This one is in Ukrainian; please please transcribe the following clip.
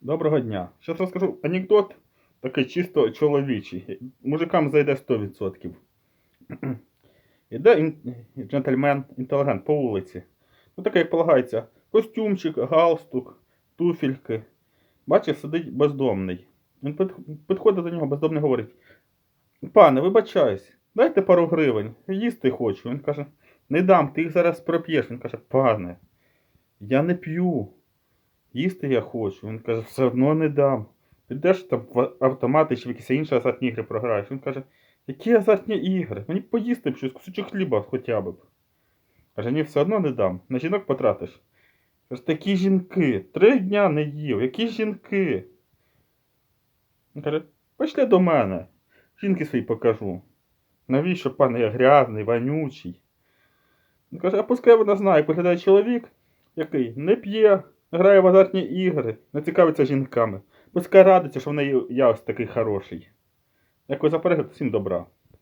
Доброго дня. Зараз розкажу анекдот, такий чисто чоловічий. Мужикам зайде 100%. Іде джентльмен, інтелігент по вулиці. Ну таке, як полагається, костюмчик, галстук, туфельки. Бачить, сидить бездомний. Він підходить до нього, бездомний говорить: Пане, вибачаюсь, дайте пару гривень, їсти хочу. Він каже, не дам, ти їх зараз проп'єш. Він каже, пане, я не п'ю. Їсти я хочу. Він каже, все одно не дам. Підеш там в автомати чи в якісь інші азартні ігри програєш. Він каже, які азартні ігри? Мені поїсти б щось, кусочок хліба хоча б. Каже, ні, все одно не дам. На жінок потратиш. Каже, такі жінки, три дня не їв, які жінки. Він каже, пішли до мене. Жінки свої покажу. Навіщо, пане, я грязний, вонючий? Він каже, а пускай вона знає, як виглядає чоловік, який не п'є, грає в азартні ігри, не цікавиться жінками. Пускай радиться, що в неї я ось такий хороший. Дякую за перегляд, всім добра.